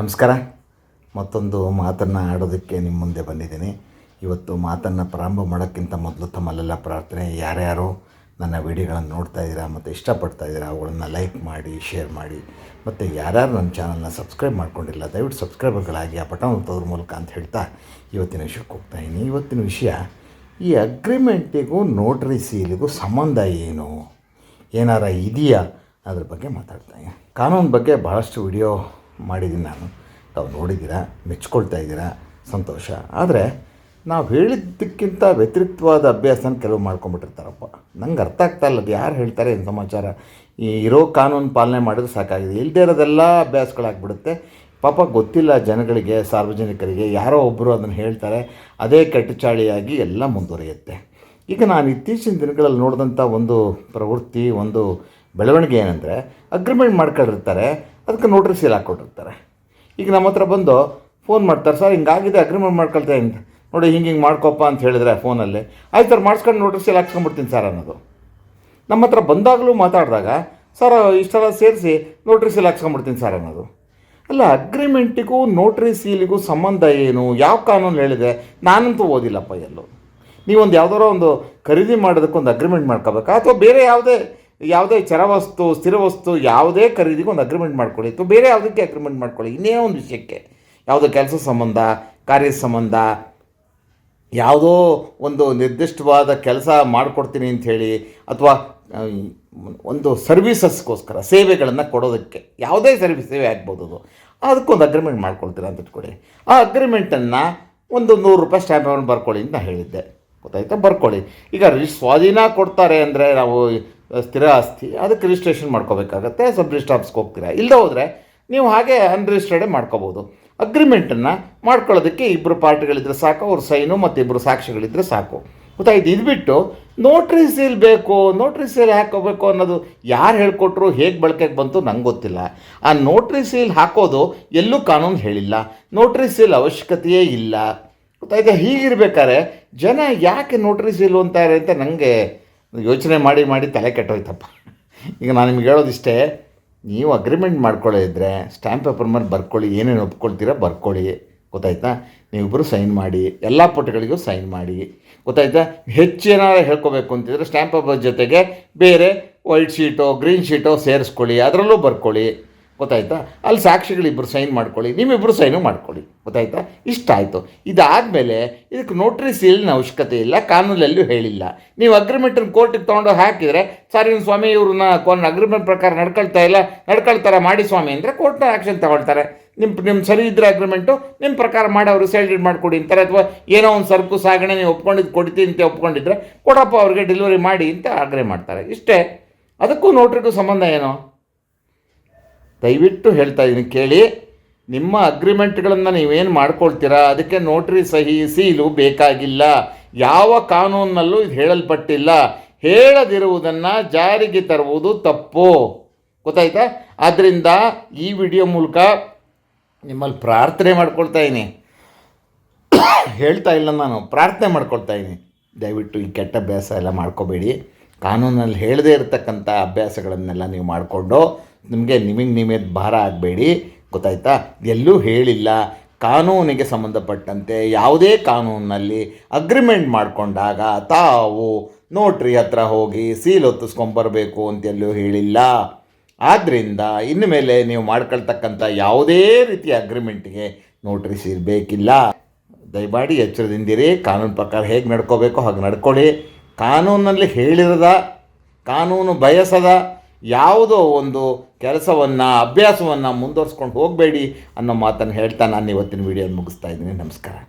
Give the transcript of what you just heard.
ನಮಸ್ಕಾರ. ಮತ್ತೊಂದು ಮಾತನ್ನು ಆಡೋದಕ್ಕೆ ನಿಮ್ಮ ಮುಂದೆ ಬಂದಿದ್ದೀನಿ. ಇವತ್ತು ಮಾತನ್ನು ಪ್ರಾರಂಭ ಮಾಡೋಕ್ಕಿಂತ ಮೊದಲು ತಮ್ಮಲ್ಲೆಲ್ಲ ಪ್ರಾರ್ಥನೆ, ಯಾರ್ಯಾರು ನನ್ನ ವಿಡಿಯೋಗಳನ್ನು ನೋಡ್ತಾ ಇದ್ದೀರಾ ಮತ್ತು ಇಷ್ಟಪಡ್ತಾ ಇದ್ದೀರಾ ಅವುಗಳನ್ನು ಲೈಕ್ ಮಾಡಿ, ಶೇರ್ ಮಾಡಿ ಮತ್ತು ಯಾರ್ಯಾರು ನನ್ನ ಚಾನಲ್ನ ಸಬ್ಸ್ಕ್ರೈಬ್ ಮಾಡ್ಕೊಂಡಿಲ್ಲ, ದಯವಿಟ್ಟು ಸಬ್ಸ್ಕ್ರೈಬರ್ಗಳಾಗಿ ಆ ಬಟನ್ ಒತ್ತೋದ್ರ ಮೂಲಕ ಅಂತ ಹೇಳ್ತಾ ಇವತ್ತಿನ ವಿಷಯಕ್ಕೆ ಹೋಗ್ತಾ ಇದ್ದೀನಿ. ಇವತ್ತಿನ ವಿಷಯ, ಈ ಅಗ್ರಿಮೆಂಟಿಗೂ ನೋಟ್ರಿ ಸೀಲಿಗೂ ಸಂಬಂಧ ಏನು? ಏನಾರ ಇದೆಯಾ? ಅದ್ರ ಬಗ್ಗೆ ಮಾತಾಡ್ತಾ ಕಾನೂನು ಬಗ್ಗೆ ಭಾಳಷ್ಟು ವಿಡಿಯೋ ಮಾಡಿದ್ದೀನಿ ನಾನು. ತಾವು ನೋಡಿದ್ದೀರಾ, ಮೆಚ್ಕೊಳ್ತಾ ಇದ್ದೀರಾ? ಸಂತೋಷ. ಆದರೆ ನಾವು ಹೇಳಿದ್ದಕ್ಕಿಂತ ವ್ಯತಿರಿಕ್ತವಾದ ಅಭ್ಯಾಸನ ಕೆಲವು ಮಾಡ್ಕೊಂಬಿಟ್ಟಿರ್ತಾರಪ್ಪ ನಂಗೆ ಅರ್ಥ ಆಗ್ತಾ ಇಲ್ಲ ಅದು ಯಾರು ಹೇಳ್ತಾರೆ ಏನು ಸಮಾಚಾರ? ಈ ಇರೋ ಕಾನೂನು ಪಾಲನೆ ಮಾಡಿದ್ರೆ ಸಾಕಾಗಿದೆ. ಇಲ್ಲದೇ ಇರೋದೆಲ್ಲ ಅಭ್ಯಾಸಗಳಾಗ್ಬಿಡುತ್ತೆ. ಪಾಪ ಗೊತ್ತಿಲ್ಲ ಜನಗಳಿಗೆ, ಸಾರ್ವಜನಿಕರಿಗೆ, ಯಾರೋ ಒಬ್ಬರು ಅದನ್ನು ಹೇಳ್ತಾರೆ. ಅದೇ ಕಟ್ಟುಚಾಳಿಯಾಗಿ ಎಲ್ಲ ಮುಂದುವರಿಯುತ್ತೆ. ಈಗ ನಾನು ಇತ್ತೀಚಿನ ದಿನಗಳಲ್ಲಿ ನೋಡಿದಂಥ ಒಂದು ಪ್ರವೃತ್ತಿ, ಒಂದು ಬೆಳವಣಿಗೆ ಏನಂದರೆ ಅಗ್ರಿಮೆಂಟ್ ಮಾಡ್ಕೊಂಡಿರ್ತಾರೆ, ಅದಕ್ಕೆ ನೋಟ್ರಿ ಸೀಲ್ ಹಾಕ್ಕೊಟ್ಟಿರ್ತಾರೆ ಈಗ ನಮ್ಮ ಹತ್ರ ಬಂದು ಫೋನ್ ಮಾಡ್ತಾರೆ, ಸರ್, ಹಿಂಗಾಗಿದೆ ಅಗ್ರಿಮೆಂಟ್ ಮಾಡ್ಕೊಳ್ತಾ ಅಂತ ನೋಡಿ, ಹಿಂಗೆ ಹಿಂಗೆ ಮಾಡ್ಕೊಪ್ಪ ಅಂತ ಹೇಳಿದ್ರೆ ಫೋನಲ್ಲಿ ಆಯ್ತು ಸರ್, ಮಾಡಿಸ್ಕೊಂಡು ನೋಟ್ರಿ ಸೀಲ್ ಹಾಕ್ಸ್ಕೊಂಡ್ಬಿಡ್ತೀನಿ ಸರ್, ಅನ್ನೋದು. ನಮ್ಮ ಹತ್ರ ಬಂದಾಗಲೂ ಮಾತಾಡಿದಾಗ, ಸರ್, ಇಷ್ಟೆಲ್ಲ ಸೇರಿಸಿ ನೋಟ್ರಿ ಸೀಲ್ ಹಾಕ್ಸ್ಕೊಂಡ್ಬಿಡ್ತೀನಿ ಸರ್, ಅನ್ನೋದು. ಅಲ್ಲ ಅಗ್ರಿಮೆಂಟಿಗೂ ನೋಟ್ರಿ ಸೀಲಿಗೂ ಸಂಬಂಧ ಏನು? ಯಾವ ಕಾನೂನು ಹೇಳಿದೆ? ನಾನಂತೂ ಓದಿಲ್ಲಪ್ಪ ಎಲ್ಲೋ. ನೀವೊಂದು ಯಾವ್ದಾರೋ ಒಂದು ಖರೀದಿ ಮಾಡೋದಕ್ಕೊಂದು ಅಗ್ರಿಮೆಂಟ್ ಮಾಡ್ಕೋಬೇಕಾ? ಅಥವಾ ಬೇರೆ ಯಾವುದೇ ಯಾವುದೇ ಚರವಸ್ತು ಸ್ಥಿರವಸ್ತು ಯಾವುದೇ ಖರೀದಿಗೆ ಒಂದು ಅಗ್ರಿಮೆಂಟ್ ಮಾಡ್ಕೊಳ್ಳಿ. ಅಥವಾ ಬೇರೆ ಯಾವುದಕ್ಕೆ ಅಗ್ರಿಮೆಂಟ್ ಮಾಡ್ಕೊಳ್ಳಿ. ಇನ್ನೇ ಒಂದು ವಿಷಯಕ್ಕೆ. ಯಾವುದೋ ಕೆಲಸ ಸಂಬಂಧ, ಕಾರ್ಯ ಸಂಬಂಧ, ಯಾವುದೋ ಒಂದು ನಿರ್ದಿಷ್ಟವಾದ ಕೆಲಸ ಮಾಡಿಕೊಡ್ತೀನಿ ಅಂಥೇಳಿ ಅಥವಾ ಒಂದು ಸರ್ವಿಸಸ್ಗೋಸ್ಕರ, ಸೇವೆಗಳನ್ನು ಕೊಡೋದಕ್ಕೆ, ಯಾವುದೇ ಸರ್ವಿಸ್ ಸೇವೆ ಆಗ್ಬೋದು ಅದು. ಅದಕ್ಕೊಂದು ಅಗ್ರಿಮೆಂಟ್ ಮಾಡ್ಕೊಳ್ತೀರಾ ಅಂತ ಇಟ್ಕೊಳ್ಳಿ. ಆ ಅಗ್ರಿಮೆಂಟನ್ನು ಒಂದು ನೂರು ರೂಪಾಯಿ ಸ್ಟ್ಯಾಂಪ್ ಬರ್ಕೊಳ್ಳಿ ಅಂತ ಹೇಳಿದ್ದೆ. ಗೊತ್ತಾಯ್ತಾ? ಬರ್ಕೊಳ್ಳಿ. ಈಗ ಸ್ವಾಧೀನ ಕೊಡ್ತಾರೆ ಅಂದರೆ ನಾವು ಸ್ಥಿರ ಆಸ್ತಿ, ಅದಕ್ಕೆ ರಿಜಿಸ್ಟ್ರೇಷನ್ ಮಾಡ್ಕೋಬೇಕಾಗತ್ತೆ. ಸಬ್ ರಿಜಿಸ್ಟರ್ ಆಫೀಸ್ಗೆ ಹೋಗ್ತೀರಾ? ಇಲ್ಲದೆ ಹೋದರೆ ನೀವು ಹಾಗೆ ಅನ್ರಿಜಿಸ್ಟರ್ಡೇ ಮಾಡ್ಕೋಬೋದು. ಅಗ್ರಿಮೆಂಟನ್ನು ಮಾಡ್ಕೊಳ್ಳೋದಕ್ಕೆ ಇಬ್ಬರು ಪಾರ್ಟಿಗಳಿದ್ರೆ ಸಾಕು, ಅವ್ರ ಸೈನು ಮತ್ತು ಇಬ್ಬರು ಸಾಕ್ಷಿಗಳಿದ್ರೆ ಸಾಕು. ಗೊತ್ತಾಯ್ತು? ಇದು ಬಿಟ್ಟು ನೋಟ್ರಿ ಸೀಲ್ ಬೇಕು ನೋಟ್ರಿ ಸೀಲ್ ಹಾಕೋಬೇಕು ಅನ್ನೋದು ಯಾರು ಹೇಳ್ಕೊಟ್ರು, ಹೇಗೆ ಬಳಕೆಗೆ ಬಂತು ನಂಗೆ ಗೊತ್ತಿಲ್ಲ. ಆ ನೋಟ್ರಿ ಸೀಲ್ ಹಾಕೋದು ಎಲ್ಲೂ ಕಾನೂನು ಹೇಳಿಲ್ಲ. ನೋಟ್ರಿ ಸೀಲ್ ಅವಶ್ಯಕತೆಯೇ ಇಲ್ಲ. ಗೊತ್ತಾಯ್ತಾ? ಹೀಗಿರ್ಬೇಕಾದ್ರೆ ಜನ ಯಾಕೆ ನೋಟ್ರಿ ಸೀಲ್ ಅಂತಾರೆ ಅಂತ ನನಗೆ ಯೋಚನೆ ಮಾಡಿ ಮಾಡಿ ತಲೆ ಕೆಟ್ಟೋಯ್ತಪ್ಪ. ಈಗ ನಾನು ನಿಮ್ಗೆ ಹೇಳೋದಿಷ್ಟೇ, ನೀವು ಅಗ್ರಿಮೆಂಟ್ ಮಾಡ್ಕೊಳ್ಳಿದ್ರೆ ಸ್ಟ್ಯಾಂಪ್ ಪೇಪರ್ ಮೇಲೆ ಬರ್ಕೊಳ್ಳಿ, ಏನೇನು ಒಪ್ಕೊಳ್ತೀರಾ ಬರ್ಕೊಳ್ಳಿ. ಗೊತ್ತಾಯ್ತಾ? ನೀವಿಬ್ಬರು ಸೈನ್ ಮಾಡಿ, ಎಲ್ಲ ಪುಟಗಳಿಗೂ ಸೈನ್ ಮಾಡಿ. ಗೊತ್ತಾಯ್ತಾ? ಹೆಚ್ಚು ಏನಾದ್ರು ಹೇಳ್ಕೊಬೇಕು ಅಂತಿದ್ರೆ ಸ್ಟ್ಯಾಂಪ್ ಪೇಪರ್ ಜೊತೆಗೆ ಬೇರೆ ವೈಟ್ ಶೀಟೋ ಗ್ರೀನ್ ಶೀಟೋ ಸೇರಿಸ್ಕೊಳ್ಳಿ, ಅದರಲ್ಲೂ ಬರ್ಕೊಳ್ಳಿ. ಗೊತ್ತಾಯ್ತಾ? ಅಲ್ಲಿ ಸಾಕ್ಷಿಗಳಿಬ್ಬರು ಸೈನ್ ಮಾಡ್ಕೊಳ್ಳಿ ನಿಮ್ಮಿಬ್ಬರು ಸೈನು ಮಾಡ್ಕೊಳ್ಳಿ. ಗೊತ್ತಾಯ್ತಾ? ಇಷ್ಟ ಆಯಿತು. ಇದಾದಮೇಲೆ ಇದಕ್ಕೆ ನೋಟ್ರಿ ಸೀಲಿನ ಅವಶ್ಯಕತೆ ಇಲ್ಲ ಕಾನೂನಲ್ಲಿಯೂ ಹೇಳಿಲ್ಲ. ನೀವು ಅಗ್ರಿಮೆಂಟನ್ನು ಕೋರ್ಟಿಗೆ ತೊಗೊಂಡು ಹಾಕಿದರೆ, ಸರ್ ಇನ್ನು ಸ್ವಾಮಿ, ಇವ್ರನ್ನ ಕೊನ್ ಅಗ್ರಿಮೆಂಟ್ ಪ್ರಕಾರ ನಡ್ಕೊಳ್ತಾ ಇಲ್ಲ ನಡ್ಕೊಳ್ತಾರೆ ಮಾಡಿ ಸ್ವಾಮಿ ಅಂದರೆ ಕೋರ್ಟ್ನ ಆ್ಯಕ್ಷನ್ ತಗೊಳ್ತಾರೆ. ನಿಮ್ಮ ನಿಮ್ಮ ಸರಿ ಇದ್ದರೆ ಅಗ್ರಿಮೆಂಟು ನಿಮ್ಮ ಪ್ರಕಾರ ಮಾಡಿ ಅವರು ಸ್ಯಾಲ್ರಿ ಮಾಡಿಕೊಡಿ ಅಂತಾರೆ. ಅಥವಾ ಏನೋ ಒಂದು ಸರ್ಕು ಸಾಗಣೆ ನೀವು ಒಪ್ಕೊಂಡಿದ್ದು ಕೊಡ್ತೀನಿ ಅಂತ ಒಪ್ಕೊಂಡಿದ್ರೆ, ಕೊಡಪ್ಪ ಅವ್ರಿಗೆ ಡೆಲಿವರಿ ಮಾಡಿ ಅಂತ ಆಗ್ರಹ ಮಾಡ್ತಾರೆ. ಇಷ್ಟೇ. ಅದಕ್ಕೂ ನೋಟ್ರಿಗೂ ಸಂಬಂಧ ಏನೋ? ದಯವಿಟ್ಟು ಹೇಳ್ತಾ ಇದ್ದೀನಿ ಕೇಳಿ. ನಿಮ್ಮ ಅಗ್ರಿಮೆಂಟ್ಗಳನ್ನು ನೀವೇನು ಮಾಡ್ಕೊಳ್ತೀರಾ? ಅದಕ್ಕೆ ನೋಟ್ರಿ ಸಹಿ ಸೀಲು ಬೇಕಾಗಿಲ್ಲ. ಯಾವ ಕಾನೂನಲ್ಲೂ ಇದು ಹೇಳಲ್ಪಟ್ಟಿಲ್ಲ. ಹೇಳದಿರುವುದನ್ನು ಜಾರಿಗೆ ತರುವುದು ತಪ್ಪು. ಗೊತ್ತಾಯ್ತಾ? ಆದ್ದರಿಂದ ಈ ವಿಡಿಯೋ ಮೂಲಕ ನಿಮ್ಮಲ್ಲಿ ಪ್ರಾರ್ಥನೆ ಮಾಡ್ಕೊಳ್ತಾ ಇದ್ದೀನಿ ಹೇಳ್ತಾ ಇಲ್ಲ ನಾನು, ಪ್ರಾರ್ಥನೆ ಮಾಡ್ಕೊಳ್ತಾ ಇದ್ದೀನಿ ದಯವಿಟ್ಟು ಈ ಕೆಟ್ಟ ಅಭ್ಯಾಸ ಎಲ್ಲ ಮಾಡ್ಕೋಬೇಡಿ. ಕಾನೂನಲ್ಲಿ ಹೇಳದೇ ಇರತಕ್ಕಂಥ ಅಭ್ಯಾಸಗಳನ್ನೆಲ್ಲ ನೀವು ಮಾಡಿಕೊಂಡು ನಿಮಗೆ ನಿಮಗೆ ನೀವೇ ಭಾರ ಆಗಬೇಡಿ. ಗೊತ್ತಾಯ್ತಾ? ಎಲ್ಲೂ ಹೇಳಿಲ್ಲ. ಕಾನೂನಿಗೆ ಸಂಬಂಧಪಟ್ಟಂತೆ ಯಾವುದೇ ಕಾನೂನಿನಲ್ಲಿ ಅಗ್ರಿಮೆಂಟ್ ಮಾಡಿಕೊಂಡಾಗ ತಾವು ನೋಟ್ರಿ ಹತ್ರ ಹೋಗಿ ಸೀಲ್ ಹೊತ್ತಿಸ್ಕೊಂಬರ್ಬೇಕು ಅಂತೆಲ್ಲೂ ಹೇಳಿಲ್ಲ. ಆದ್ದರಿಂದ ಇನ್ನು ಮೇಲೆ ನೀವು ಮಾಡ್ಕೊಳ್ತಕ್ಕಂಥ ಯಾವುದೇ ರೀತಿಯ ಅಗ್ರಿಮೆಂಟ್ಗೆ ನೋಟ್ರಿ ಬೇಕಿಲ್ಲ ದಯಮಾಡಿ ಎಚ್ಚರದಿಂದಿರಿ. ಕಾನೂನು ಪ್ರಕಾರ ಹೇಗೆ ನಡ್ಕೋಬೇಕು ಹಾಗೆ ನಡ್ಕೊಳ್ಳಿ. ಕಾನೂನಲ್ಲಿ ಹೇಳಿರದ, ಕಾನೂನು ಬಯಸದ ಯಾವುದೋ ಒಂದು ಕೆಲಸವನ್ನು, ಅಭ್ಯಾಸವನ್ನು ಮುಂದುವರ್ಸ್ಕೊಂಡು ಹೋಗಬೇಡಿ ಅನ್ನೋ ಮಾತನ್ನು ಹೇಳ್ತಾ ನಾನು ಇವತ್ತಿನ ವಿಡಿಯೋ ಮುಗಿಸ್ತಾ ಇದ್ದೀನಿ. ನಮಸ್ಕಾರ.